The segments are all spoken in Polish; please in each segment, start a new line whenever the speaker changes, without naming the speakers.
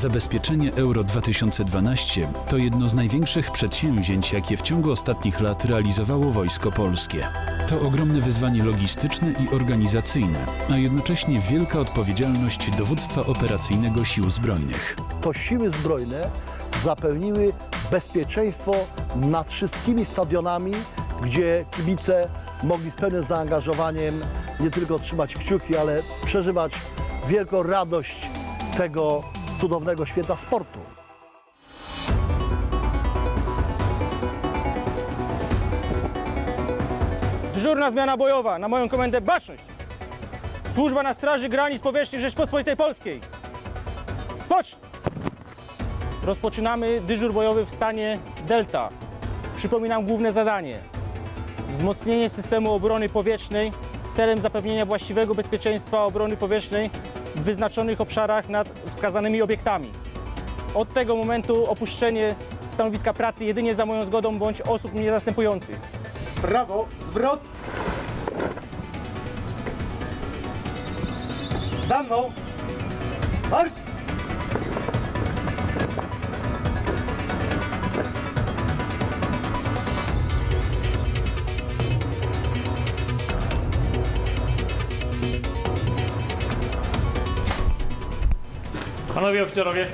Zabezpieczenie Euro 2012 to jedno z największych przedsięwzięć, jakie w ciągu ostatnich lat realizowało Wojsko Polskie. To ogromne wyzwanie logistyczne i organizacyjne, a jednocześnie wielka odpowiedzialność dowództwa operacyjnego Sił Zbrojnych.
to siły zbrojne zapewniły bezpieczeństwo nad wszystkimi stadionami, gdzie kibice mogli z pełnym zaangażowaniem nie tylko trzymać kciuki, ale przeżywać wielką radość tego cudownego święta sportu.
Dyżurna zmiana bojowa na moją komendę Baczność. Służba na Straży Granic Powietrznych Rzeczpospolitej Polskiej. Spocznij! Rozpoczynamy dyżur bojowy w stanie Delta. Przypominam główne zadanie. Wzmocnienie systemu obrony powietrznej celem zapewnienia właściwego bezpieczeństwa obrony powietrznej w wyznaczonych obszarach nad wskazanymi obiektami. Od tego momentu opuszczenie stanowiska pracy jedynie za moją zgodą bądź osób mnie zastępujących. Prawo, zwrot. Za mną. Marsz!
Panowie oficerowie.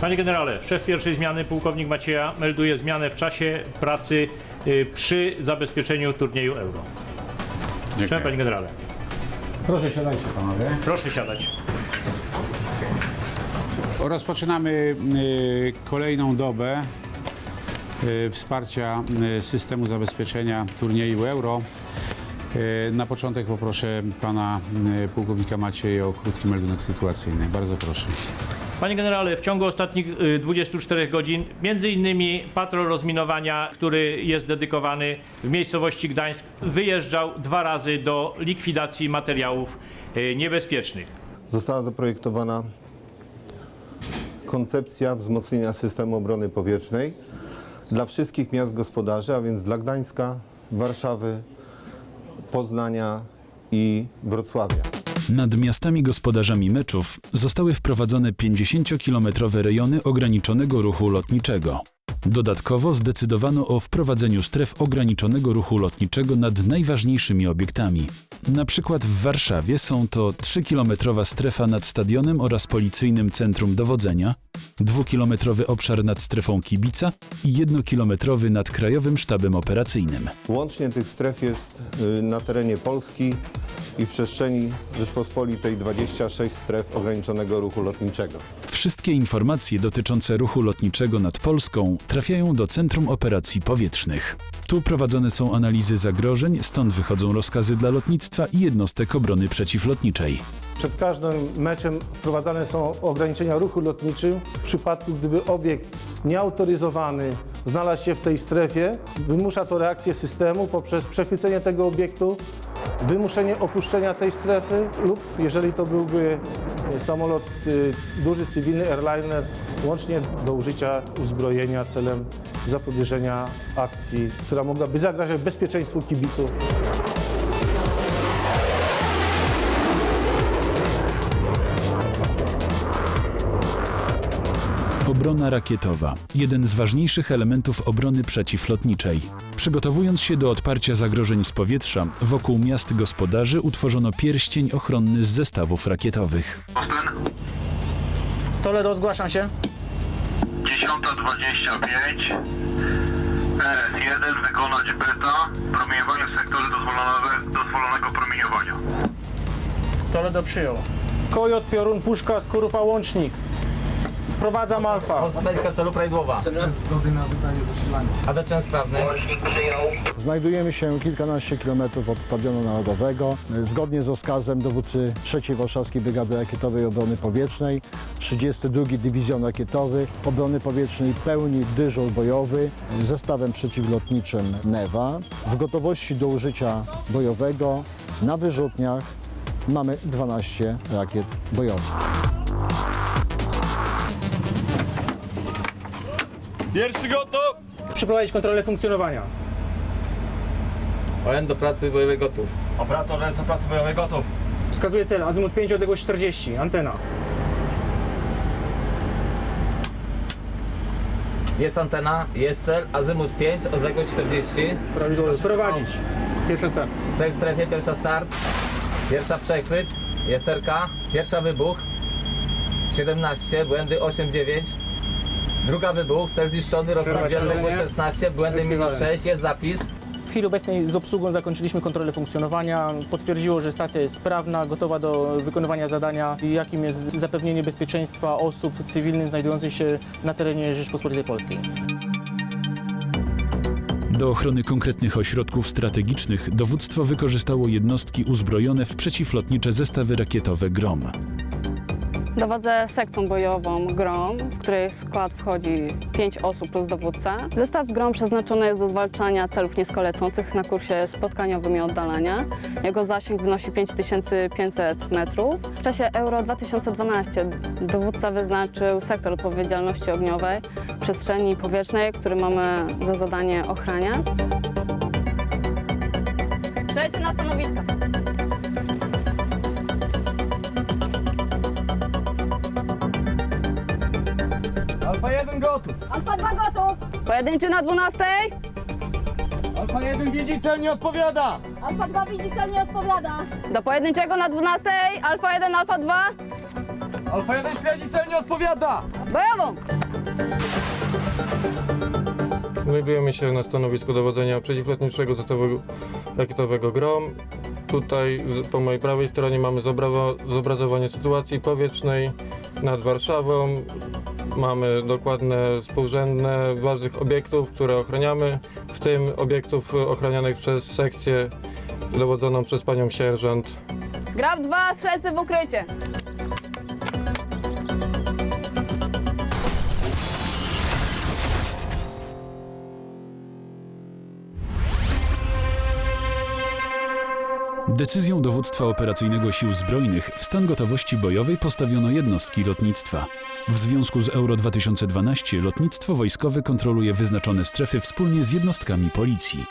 Panie generale, szef pierwszej zmiany, pułkownik Macieja, melduje zmianę w czasie pracy y, przy zabezpieczeniu turnieju Euro. Cześć, panie generale.
Proszę siadajcie panowie.
Proszę siadać.
Rozpoczynamy y, kolejną dobę y, wsparcia y, systemu zabezpieczenia turnieju Euro. Y, Na początek poproszę pana y, pułkownika Macieja o krótki meldunek sytuacyjny. Bardzo proszę.
Panie generale, w ciągu ostatnich y, 24 godzin, między innymi patrol rozminowania, który jest dedykowany w miejscowości Gdańsk, wyjeżdżał dwa razy do likwidacji materiałów niebezpiecznych.
Została zaprojektowana koncepcja wzmocnienia systemu obrony powietrznej dla wszystkich miast gospodarzy, a więc dla Gdańska, Warszawy, Poznania i Wrocławia.
Nad miastami gospodarzami meczów zostały wprowadzone 50-kilometrowe rejony ograniczonego ruchu lotniczego. Dodatkowo zdecydowano o wprowadzeniu stref ograniczonego ruchu lotniczego nad najważniejszymi obiektami. Na przykład w Warszawie są to 3-kilometrowa strefa nad stadionem oraz policyjnym centrum dowodzenia, 2-kilometrowy obszar nad strefą kibica i 1-kilometrowy nad krajowym sztabem operacyjnym.
Łącznie tych stref jest y, na terenie Polski i w przestrzeni Rzeczpospolitej 26 stref ograniczonego ruchu lotniczego.
Wszystkie informacje dotyczące ruchu lotniczego nad Polską trafiają do Centrum Operacji Powietrznych. Tu prowadzone są analizy zagrożeń, stąd wychodzą rozkazy dla lotnictwa i jednostek obrony przeciwlotniczej.
Przed każdym meczem wprowadzane są ograniczenia ruchu lotniczym. W przypadku, gdyby obiekt nieautoryzowany znalazł się w tej strefie, wymusza to reakcję systemu poprzez przechwycenie tego obiektu, wymuszenie opuszczenia tej strefy lub, jeżeli to byłby e, samolot y, duży, cywilny, airliner, łącznie do użycia uzbrojenia celem zapobieżenia akcji, która mogłaby zagrażać bezpieczeństwu kibiców.
Obrona rakietowa jeden z ważniejszych elementów obrony przeciwlotniczej. Przygotowując się do odparcia zagrożeń z powietrza, wokół miast gospodarzy utworzono pierścień ochronny z zestawów rakietowych.
Toledo, zgłaszam się.
10.25 RS1 wykonać beta promieniowanie w sektorze dozwolonego, dozwolonego promieniowania.
Toledo przyjął. Kojot, piorun, puszka, skorupa, łącznik. Wprowadzam alfa.
Ostatnia celu prawidłowa. Zgody na wydanie zasilania. A zacząłem sprawny.
Znajdujemy się kilkanaście kilometrów od Stadionu Narodowego. Zgodnie z rozkazem dowódcy III Warszawskiej Brygady Rakietowej Obrony Powietrznej 32 Dywizjon Rakietowy Obrony Powietrznej pełni dyżur bojowy zestawem przeciwlotniczym NEWA. W gotowości do użycia bojowego na wyrzutniach mamy 12 rakiet bojowych. Pierwszy gotów!
Przeprowadzić kontrolę funkcjonowania.
ON do pracy bojowej gotów. Operator ON do pracy bojowej gotów.
Wskazuje cel, azymut 5, odległość 40, antena.
Jest antena, jest cel, azymut 5, odległość 40.
Prawidłowo, prowadzić.
Pierwszy start. Cel w strefie, pierwsza start. Pierwsza przechwyt, jeserka, pierwsza wybuch. 17, błędy 8, 9. Druga wybuch, cel zniszczony, odległość 16, błędy minus 6, jest zapis.
W chwili obecnej z obsługą zakończyliśmy kontrolę funkcjonowania. Potwierdziło, że stacja jest sprawna, gotowa do wykonywania zadania, jakim jest zapewnienie bezpieczeństwa osób cywilnych znajdujących się na terenie Rzeczpospolitej Polskiej.
Do ochrony konkretnych ośrodków strategicznych dowództwo wykorzystało jednostki uzbrojone w przeciwlotnicze zestawy rakietowe GROM.
Dowodzę sekcją bojową GROM, w której skład wchodzi 5 osób plus dowódca. Zestaw GROM przeznaczony jest do zwalczania celów niskolecących na kursie spotkaniowym i oddalania. Jego zasięg wynosi 5500 metrów. W czasie Euro 2012 dowódca wyznaczył sektor odpowiedzialności ogniowej przestrzeni powietrznej, który mamy za zadanie ochraniać. Strzelcie na stanowiska.
Alfa
2 gotów! Pojedynczy na 12.
Alfa 1 widzi cel, nie odpowiada.
Alfa 2 widzi cel nie odpowiada. Do pojedynczego na 12. Alfa 1, alfa 2.
Alfa 1 śledzi cel, nie odpowiada.
Bojową!
Znajdujemy się na stanowisku dowodzenia przeciwlotniczego zestawu rakietowego GROM. Tutaj po mojej prawej stronie mamy zobrazo- zobrazowanie sytuacji powietrznej nad Warszawą. Mamy dokładne, współrzędne ważnych obiektów, które ochraniamy, w tym obiektów ochranianych przez sekcję dowodzoną przez panią sierżant
Graf 2, strzelcy w ukrycie.
Decyzją dowództwa operacyjnego Sił Zbrojnych w stan gotowości bojowej postawiono jednostki lotnictwa. W związku z Euro 2012 lotnictwo wojskowe kontroluje wyznaczone strefy wspólnie z jednostkami policji.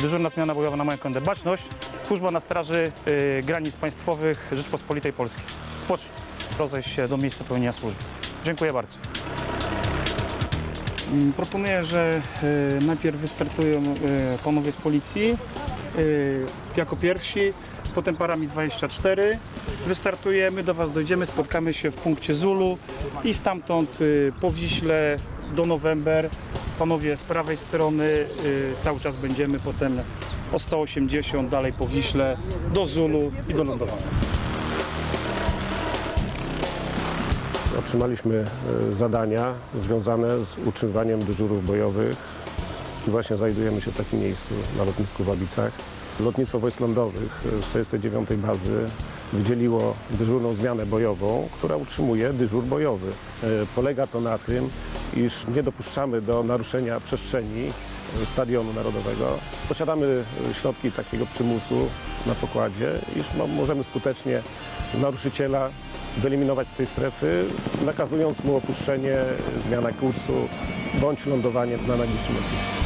Dyżurna zmiana bojowa na moją kondę. Baczność, służba na straży y, granic państwowych Rzeczpospolitej Polskiej. Spocznij, rozejść się do miejsca pełnienia służby. Dziękuję bardzo. Mm, Proponuję, że y, najpierw wystartują y, panowie z policji jako pierwsi, potem parami 24. Wystartujemy, do Was dojdziemy, spotkamy się w punkcie Zulu i stamtąd y, po Wiśle do November. Panowie z prawej strony y, cały czas będziemy potem o 180 dalej po Wiśle do Zulu i do lądowania.
Otrzymaliśmy zadania związane z utrzymywaniem dyżurów bojowych i właśnie znajdujemy się w takim miejscu na lotnisku w Babicach. Lotnictwo Wojsk Lądowych e, z 49 bazy wydzieliło dyżurną zmianę bojową, która utrzymuje dyżur bojowy. E, Polega to na tym, iż nie dopuszczamy do naruszenia przestrzeni e, Stadionu Narodowego. Posiadamy e, środki takiego przymusu na pokładzie, iż mo- możemy skutecznie naruszyciela wyeliminować z tej strefy, nakazując mu opuszczenie, zmianę kursu bądź lądowanie na najbliższym lotnisku.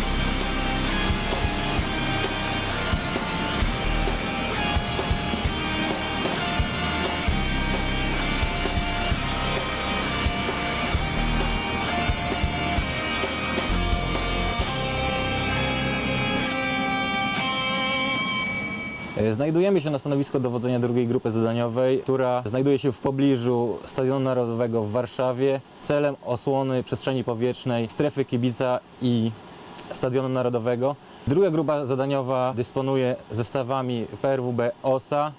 Znajdujemy się na stanowisku dowodzenia drugiej grupy zadaniowej, która znajduje się w pobliżu Stadionu Narodowego w Warszawie celem osłony przestrzeni powietrznej, strefy kibica i Stadionu Narodowego. Druga grupa zadaniowa dysponuje zestawami PRWB OSA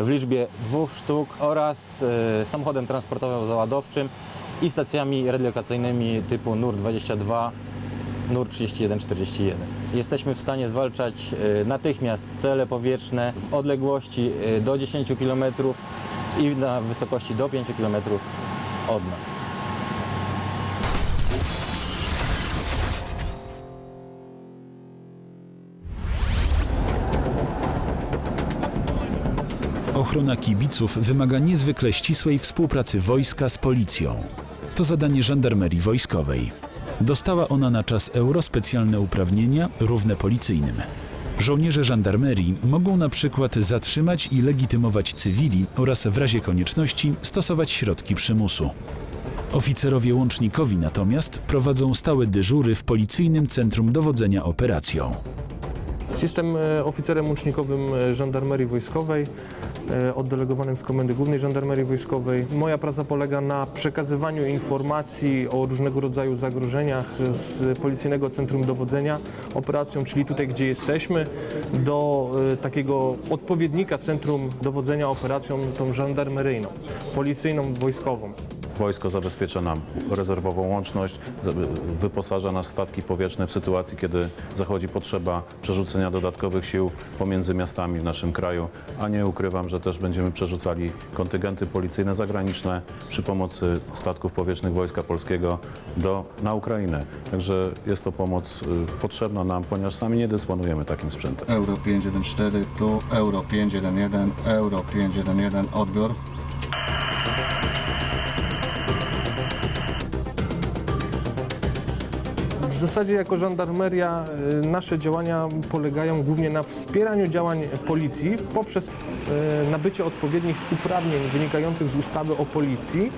w liczbie dwóch sztuk oraz e, samochodem transportowo-załadowczym i stacjami radiokacyjnymi typu NUR-22 NUR 3141. Jesteśmy w stanie zwalczać e, natychmiast cele powietrzne w odległości e, do 10 km i na wysokości do 5 km od nas.
Ochrona kibiców wymaga niezwykle ścisłej współpracy wojska z policją. To zadanie żandarmerii wojskowej. Dostała ona na czas euro specjalne uprawnienia równe policyjnym. Żołnierze żandarmerii mogą na przykład zatrzymać i legitymować cywili oraz w razie konieczności stosować środki przymusu. Oficerowie łącznikowi natomiast prowadzą stałe dyżury w Policyjnym Centrum Dowodzenia Operacją.
Jestem e, oficerem łącznikowym e, Żandarmerii Wojskowej, e, oddelegowanym z Komendy Głównej Żandarmerii Wojskowej. Moja praca polega na przekazywaniu informacji o różnego rodzaju zagrożeniach z Policyjnego Centrum Dowodzenia Operacją, czyli tutaj, gdzie jesteśmy, do takiego odpowiednika Centrum Dowodzenia Operacją, tą żandarmeryjną, policyjną, wojskową.
Wojsko zabezpiecza nam rezerwową łączność, wyposaża nas statki powietrzne w sytuacji, kiedy zachodzi potrzeba przerzucenia dodatkowych sił pomiędzy miastami w naszym kraju, a nie ukrywam, że też będziemy przerzucali kontyngenty policyjne zagraniczne przy pomocy statków powietrznych Wojska Polskiego do, na Ukrainę. Także jest to pomoc y, potrzebna nam, ponieważ sami nie dysponujemy takim sprzętem.
Euro 514 tu, Euro 511, Euro 511, odbiór.
W zasadzie jako żandarmeria y, nasze działania polegają głównie na wspieraniu działań policji poprzez y, nabycie odpowiednich uprawnień wynikających z ustawy o policji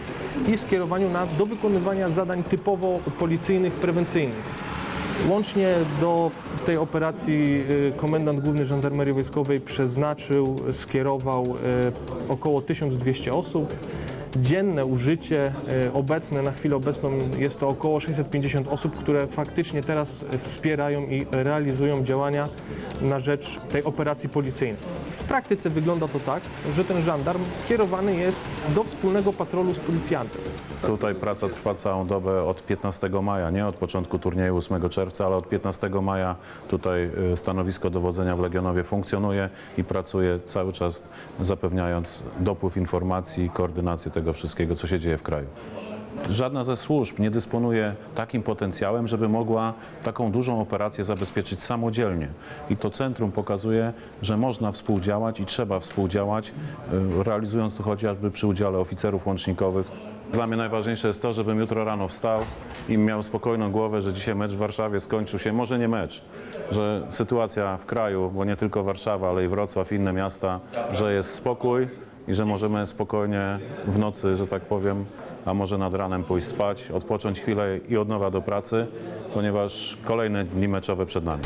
i skierowaniu nas do wykonywania zadań typowo policyjnych, prewencyjnych. Łącznie do tej operacji y, komendant główny Żandarmerii Wojskowej przeznaczył, skierował około 1200 osób. Dzienne użycie y, obecne, na chwilę obecną jest to około 650 osób, które faktycznie teraz wspierają i realizują działania na rzecz tej operacji policyjnej. W praktyce wygląda to tak, że ten żandarm kierowany jest do wspólnego patrolu z policjantem.
Tutaj praca trwa całą dobę od 15 maja, nie od początku turnieju 8 czerwca, ale od 15 maja tutaj y, stanowisko dowodzenia w Legionowie funkcjonuje i pracuje cały czas zapewniając dopływ informacji i koordynację wszystkiego, co się dzieje w kraju. Żadna ze służb nie dysponuje takim potencjałem, żeby mogła taką dużą operację zabezpieczyć samodzielnie. I to centrum pokazuje, że można współdziałać i trzeba współdziałać, y, realizując to chociażby przy udziale oficerów łącznikowych. Dla mnie najważniejsze jest to, żebym jutro rano wstał i miał spokojną głowę, że dzisiaj mecz w Warszawie skończył się, może nie mecz, że sytuacja w kraju, bo nie tylko Warszawa, ale i Wrocław, inne miasta, że jest spokój i że możemy spokojnie w nocy, że tak powiem, a może nad ranem pójść spać, odpocząć chwilę i od nowa do pracy, ponieważ kolejne dni meczowe przed nami.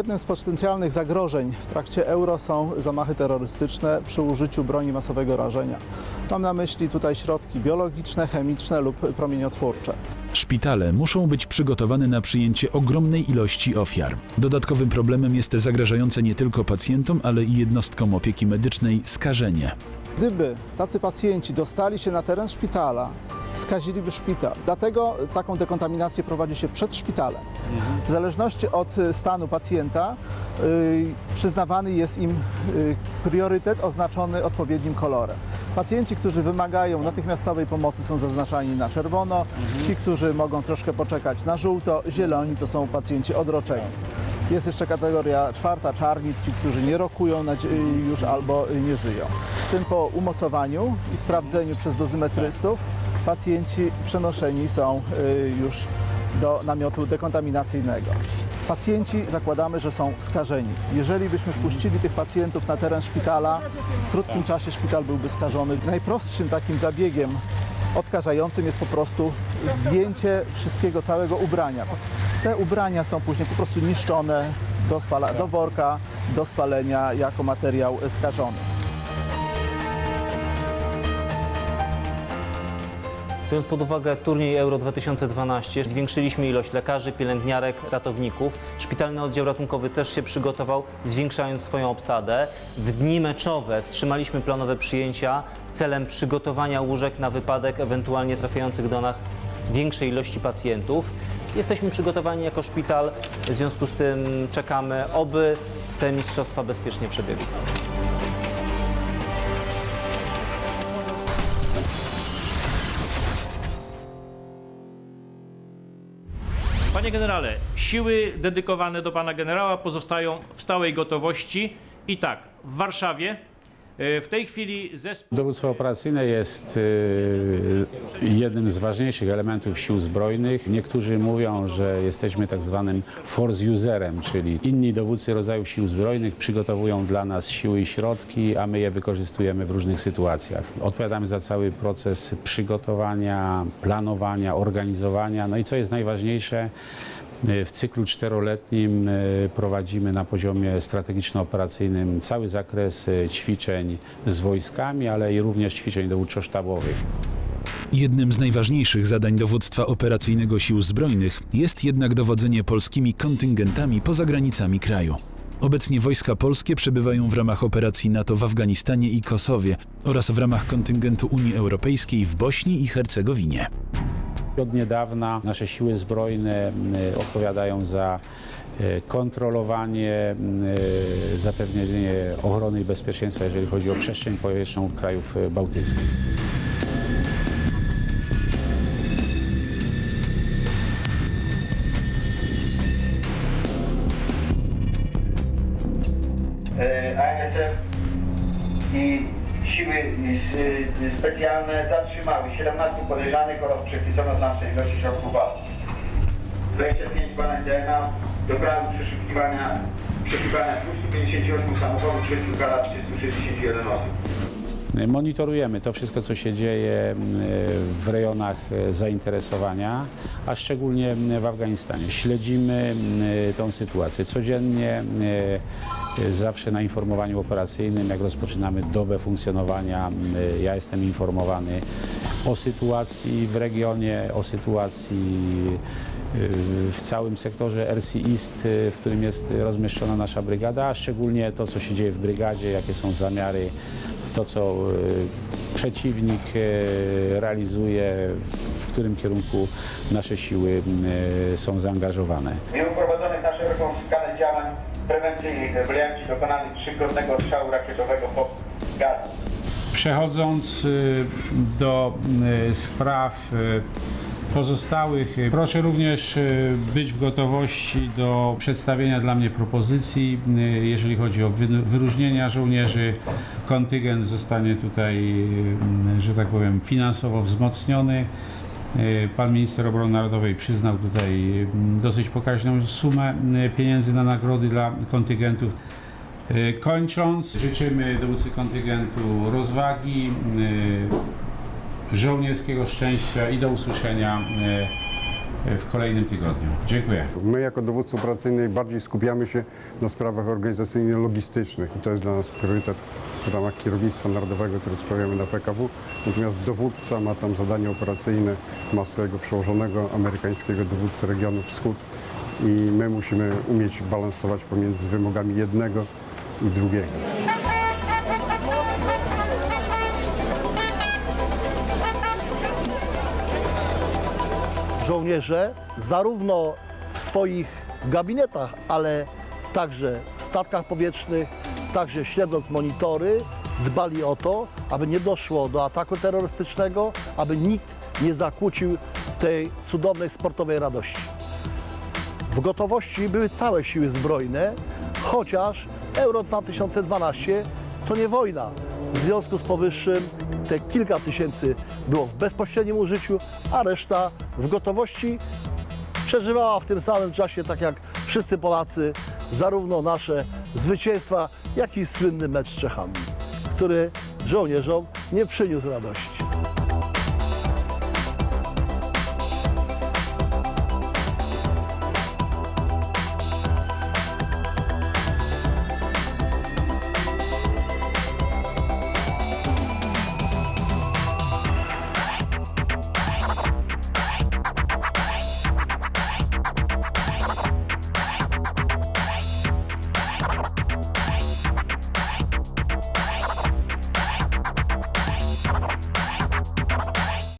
Jednym z potencjalnych zagrożeń w trakcie euro są zamachy terrorystyczne przy użyciu broni masowego rażenia. Mam na myśli tutaj środki biologiczne, chemiczne lub promieniotwórcze.
Szpitale muszą być przygotowane na przyjęcie ogromnej ilości ofiar. Dodatkowym problemem jest zagrażające nie tylko pacjentom, ale i jednostkom opieki medycznej skażenie.
Gdyby tacy pacjenci dostali się na teren szpitala, skaziliby szpital. Dlatego taką dekontaminację prowadzi się przed szpitalem. W zależności od stanu pacjenta y, przyznawany jest im y, priorytet oznaczony odpowiednim kolorem. Pacjenci, którzy wymagają natychmiastowej pomocy są zaznaczani na czerwono, ci, którzy mogą troszkę poczekać na żółto, zieloni to są pacjenci odroczeni. Jest jeszcze kategoria czwarta, czarni, ci, którzy nie rokują już albo nie żyją. Z tym po umocowaniu i sprawdzeniu przez dozymetrystów pacjenci przenoszeni są y, już do namiotu dekontaminacyjnego. Pacjenci zakładamy, że są skażeni. Jeżeli byśmy wpuścili tych pacjentów na teren szpitala, w krótkim czasie szpital byłby skażony. Najprostszym takim zabiegiem odkażającym jest po prostu zdjęcie wszystkiego, całego ubrania. Te ubrania są później po prostu niszczone do, spala, do worka, do spalenia jako materiał skażony.
Biorąc pod uwagę turniej Euro 2012, zwiększyliśmy ilość lekarzy, pielęgniarek, ratowników. Szpitalny oddział ratunkowy też się przygotował, zwiększając swoją obsadę. W dni meczowe wstrzymaliśmy planowe przyjęcia celem przygotowania łóżek na wypadek ewentualnie trafiających do nas większej ilości pacjentów. Jesteśmy przygotowani jako szpital, w związku z tym czekamy, oby te mistrzostwa bezpiecznie przebiegły.
Panie generale, siły dedykowane do pana generała pozostają w stałej gotowości. I tak, w Warszawie w tej chwili zespół.
Dowództwo operacyjne jest y, jednym z ważniejszych elementów sił zbrojnych. Niektórzy mówią, że jesteśmy tak zwanym force userem, czyli inni dowódcy rodzajów sił zbrojnych przygotowują dla nas siły i środki, a my je wykorzystujemy w różnych sytuacjach. Odpowiadamy za cały proces przygotowania, planowania, organizowania. No i co jest najważniejsze, w cyklu czteroletnim y, prowadzimy na poziomie strategiczno-operacyjnym cały zakres y, ćwiczeń z wojskami, ale i również ćwiczeń dowódczo-sztabowych.
Jednym z najważniejszych zadań dowództwa operacyjnego Sił Zbrojnych jest jednak dowodzenie polskimi kontyngentami poza granicami kraju. Obecnie wojska polskie przebywają w ramach operacji NATO w Afganistanie i Kosowie oraz w ramach kontyngentu Unii Europejskiej w Bośni i Hercegowinie.
Od niedawna nasze siły zbrojne y, odpowiadają za y, kontrolowanie, y, zapewnienie ochrony i bezpieczeństwa, jeżeli chodzi o przestrzeń powietrzną krajów bałtyckich.
Y, specjalne zatrzymały 17 podejrzanych oraz przechwycono znaczne ilości środków walki. 25 badań DNA dobrały przeszukiwania, przeszukiwania 258 samochodów, 6 lat 361 osób.
Monitorujemy to wszystko, co się dzieje w rejonach zainteresowania, a szczególnie w Afganistanie. Śledzimy tą sytuację codziennie, zawsze na informowaniu operacyjnym, jak rozpoczynamy dobę funkcjonowania, m, ja jestem informowany o sytuacji w regionie, o sytuacji e, w całym sektorze RC East, e, w którym jest rozmieszczona nasza brygada, a szczególnie to, co się dzieje w brygadzie, jakie są zamiary to, co e, przeciwnik e, realizuje, w którym kierunku nasze siły e, są zaangażowane.
Mimo prowadzonych na szeroką skalę działań prewencyjnych rebelianci dokonali trzykrotnego strzału rakietowego po gaz.
Przechodząc y, do y, spraw y, pozostałych, proszę również być w gotowości do przedstawienia dla mnie propozycji. Jeżeli chodzi o wy- wyróżnienia żołnierzy, kontyngent zostanie tutaj, że tak powiem, finansowo wzmocniony. Y, Pan minister obrony narodowej przyznał tutaj y, dosyć pokaźną sumę y, pieniędzy na nagrody dla kontyngentów. Kończąc, życzymy dowódcy kontyngentu rozwagi, żołnierskiego szczęścia i do usłyszenia w kolejnym tygodniu. Dziękuję.
My jako dowództwo operacyjne bardziej skupiamy się na sprawach organizacyjno-logistycznych i to jest dla nas priorytet w ramach kierownictwa narodowego, które sprawiamy na PKW. Natomiast dowódca ma tam zadanie operacyjne, ma swojego przełożonego amerykańskiego dowódcę regionu wschód i my musimy umieć balansować pomiędzy wymogami jednego i drugiego.
Żołnierze zarówno w swoich gabinetach, ale także w statkach powietrznych, także śledząc monitory, dbali o to, aby nie doszło do ataku terrorystycznego, aby nikt nie zakłócił tej cudownej sportowej radości. W gotowości były całe siły zbrojne, chociaż Euro 2012 to nie wojna. W związku z powyższym te kilka tysięcy było w bezpośrednim użyciu, a reszta w gotowości przeżywała w tym samym czasie, tak jak wszyscy Polacy, zarówno nasze zwycięstwa, jak i słynny mecz z Czechami, który żołnierzom nie przyniósł radości.